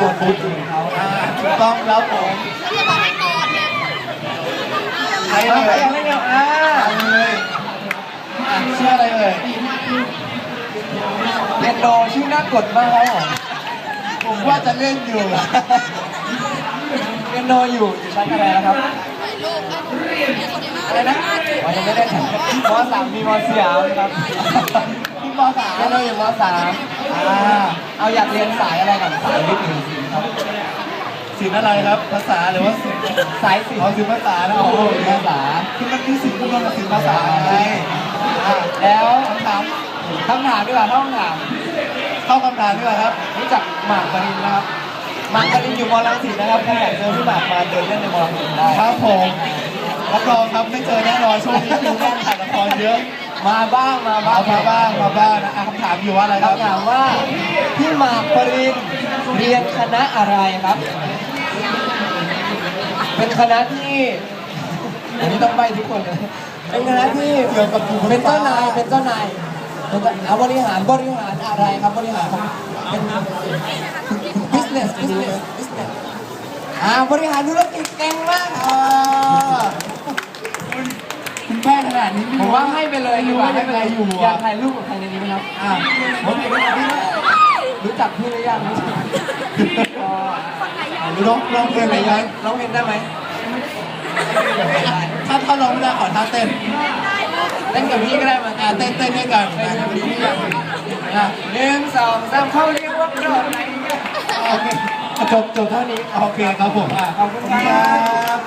กวนบูธอื่นเขาอ่าถูกต้องครับผมให้กอดเนี่ยใครเอาเอ่ไปยยังไม่ยังอ่าเอาเลยอะชื่ออะไรเอ่ยเปียโนชื่อน่ากดมากครับผมผมว่าจะเล่นอยู่เปียโนอยู่อยู่ชั้นอะไรนะครับถ่ายรูปไอ้หนูเนี่ยคนนี้น่าอะไรนะอ๋อยังไม่ได้แข่งมสามมีมสี่ครับพี่มสามเปียโนอยู่มสาม อ่าเอาอยากเรียนสายอะไรก่อนสายวิทย์หรือศิลป์ครับศิลป์อะไรครับ ภาษาหรือว่าศิลป์สายศิลอ๋อป์ศิลป์ภาษานะโอ้โอ้โหภาษาคือมันคือศิลป์รวมกับศิลป์ภาษาไงอะแล้วคำถามคำถามดีกว่าเข้าคำถามเข้าคำถามดีกว่าครับรู้จักหมากปรินนะครับหมากปรินอยู่มรังสิตนะครับใครอยากเจอพี่หมากมาเดินเล่นในมรังสิตได้ครับผมรับรองครับไม่เจอแน่นอนช่วงนี้คิวแน่นถ่ายละครเยอะ มาบ้างมาบ้าเอางมาบ้างมาบ้างนะอะคำถามอยู่ว่าอะไรครับ คำถามว่าพี่หมากปรินเรียนคณะอะไรครับ เป็นคณะที่อันนี้ต้องไปทุกคนเลยเป็นคณะที่เกี่ยวกับบุคคลเป็นเจ้านายเป็นเจ้านายเป็นเจ้าเอาบริหารบริหารอะไรครับบริหารของเป็น business business business อ่าบริหารธุรกิจเก่งมากอ่า ว่าให้ไปเลยดีกว่าให้ไปเลยอยู่อยาอะกถ่ายรูปกับใครในนี้ไหมครับอะผมเห็นว่าพี่รู้จักพี่หรือยังรู้จักก็ร้องร้องเพลงอะไรไหมร้องเพลงได้ไหมถ้าถ้าร้องไม่ได้ขอท่าเต้นเต้นกับพี่ก็ได้มาอะเต้นเต้นด้วยกันเต้นนะกับพี่อะอะหนึ่งสองสามเขาเรียกว่าโปรดอะไรเงี้ยโอเคจบจบเท่านี้โอเคครับผมอะขอบคุณครับ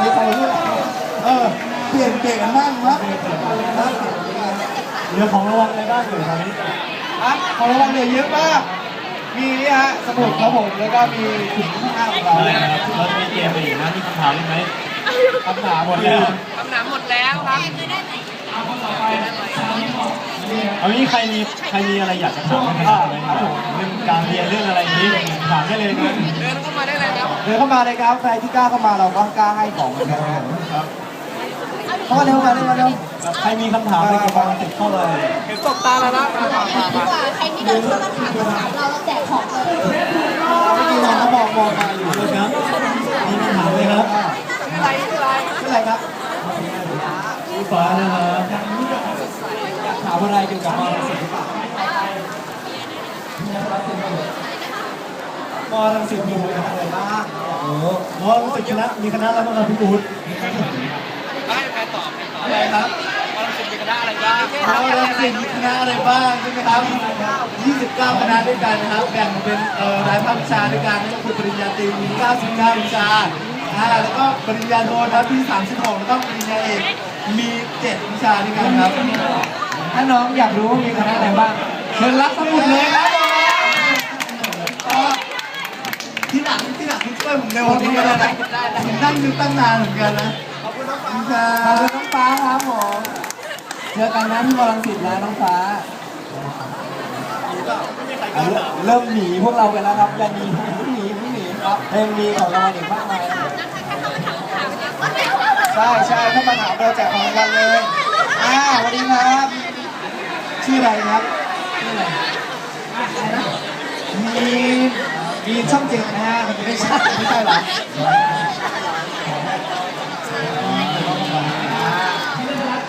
มีใครด้วยเออ เปลี่ยนเปลี่ยนกันบ้างครับครับเหลือของรางวัลอะไรบ้างอยู่ตอนนี้อะของรางวัลเหลือเยอะมาก มีนี่ฮะสมุดครับผมแล้วก็มีถุงผ้าของเราอะไรนะครับเราจะมีเกมอะไรอีกนะมีคำถามอีกไหมคำถามหมดแล้วคำถามหมดแล้วครับเคยได้ไหมเอางี้ใครมีใครมีอะไรอยากจะถามไหมครับเรื่องการเรียนเรื่องอะไรอย่างนี้ถามได้เลยนะเดินเข้ามาได้เลยครับเดินเข้ามาเลยครับใครที่กล้าเข้ามาเราก็กล้าให้ของเหมือนกันนะครับ เข้ามาเร็วมาเร็วมาเร็วใครมีคำถามอะไรเกี่ยวกับการติดเข้าเลยเห็นตบตาแล้วนะมามาดีกว่าใครที่เดินเข้ามาถามคำถามเราเราแจกของเลยเมื่อกี้น้องเขามองมองมาอยู่ครับมีคำถามเลยครับไม่ไรไม่ไรชื่ออะไรครับพี่ฟ้านะครับอยากถามอะไรเกี่ยวกับมอลังสิตหรือเปล่ามอรังสิตมีคณะอะไรบ้างโอ้โหมอรู้สึกคณะมีคณะแล้วมั้งครับพี่อู๊ดไม่ใครต อะไรครับมอลังสิตมีคณะอะไรบ้างมอรังสิตมีคณะอะไรบ้างใช่ไหมครับ 29 คณะด้วยกันนะครับ แบ่งเป็นรายภาควิชาด้วยกันนั่นก็คือปริญญาตรีมี 99 วิชาแล้วก็ปริญญาโทนะครับที่ 36 แล้วก็ปริญญาเอกมี 7 วิชาด้วยกันครับ ถ้าน้องอยากรู้ว่ามีคณะอะไรบ้างเชิญรับสมุดเลยครับที่หลังที่หลังคุณช่วยผมในวันนี้ก็ได้นะผมนั่งนึกตั้งนานเหมือนกันนะขอบคุณน้องฟ้าครัขอบคุณน้องฟ้าครับผมเจอกันนะที่มอลังสิตนะน้องฟ้าเริ่มหนีพวกเราไปแล้วครับอย่าหนีหนีหนีหนีครับยังมีของรางวัลอีกมากมายนะครับใช่ใช่เข้ามาถามเราแจกของรางวัลเลยอ่าสวัสดีครับ ชื่ออะไรครับชื่ออะไรมีมีช่องเจ็ดนะฮะไม่ใช่ไม่ใช่หรอ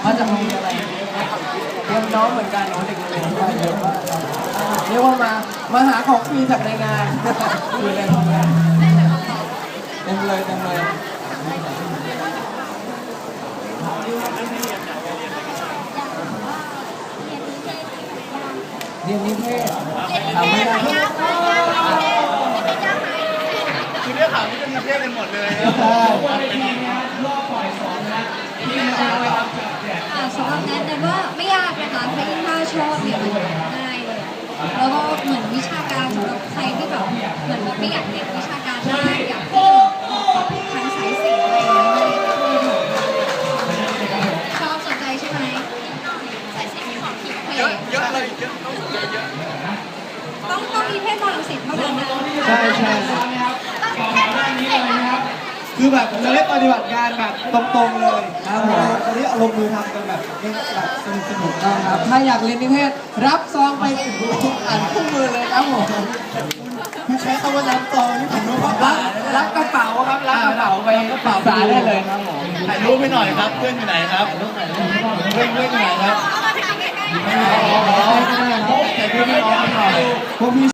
มาจากโรงเรียนอะไรเรียนน้องเหมือนกันน้องเด็กโรงเรียนที่ว่าเยอะมากเรียกว่ามามาหาของฟรีจากในงานอยู่ในโรงเรียนเต็มเลยเต็มเลยเรียนนิเทศทำไม่ได้คือเรื่อง ข่าวที่จะมีเรื่องกันหมดเลยใช่อ่าสำหรับแนทแนทว่าไม่ยากนะคะใครที่ถ้าชอบเนี่ยมันง่ายเลยแล้วก็เหมือนวิชาการสำหรับใครที่แบบเหมือนแบบไม่อยากเรียนวิชาการมากอยากที่จะทางสายศิลป์อะไรอย่างเงี้ยชอบสนใจใช่ไหมสายศิลป์มีความคิดเพลเยอะงเยอะเลยเยอะต้องเยอะเยอะต้องต้องมีเพศบางศิลป์เท่านั้นนะใช่ใช่ต้องแค่ต้องเก่งอะคือแบบจะได้ปฏิบัติงานแบบตรงๆเลยครับผมตอนนี้เอาลงมือทำกันแบบแบบสนุกสนุกต้องครับ ถ้าอยากเรียนนิเทศ รับซองไปอ่านคู่มือเลยครับผมคุณใช้คำว่าน้ำตองนี่ผมรู้ว่ารับรับกระเป๋าครับรับกระเป๋าไปกระเป๋าสาได้เลยครับผมถ่ายรูปให้หน่อยครับ เพื่อนอยู่ไหนครับเพื่อนเพื่อนอยู่ไหนครับใช่ก็ได้ครับถ่ายรูปให้น้องหน่อยพวกพี่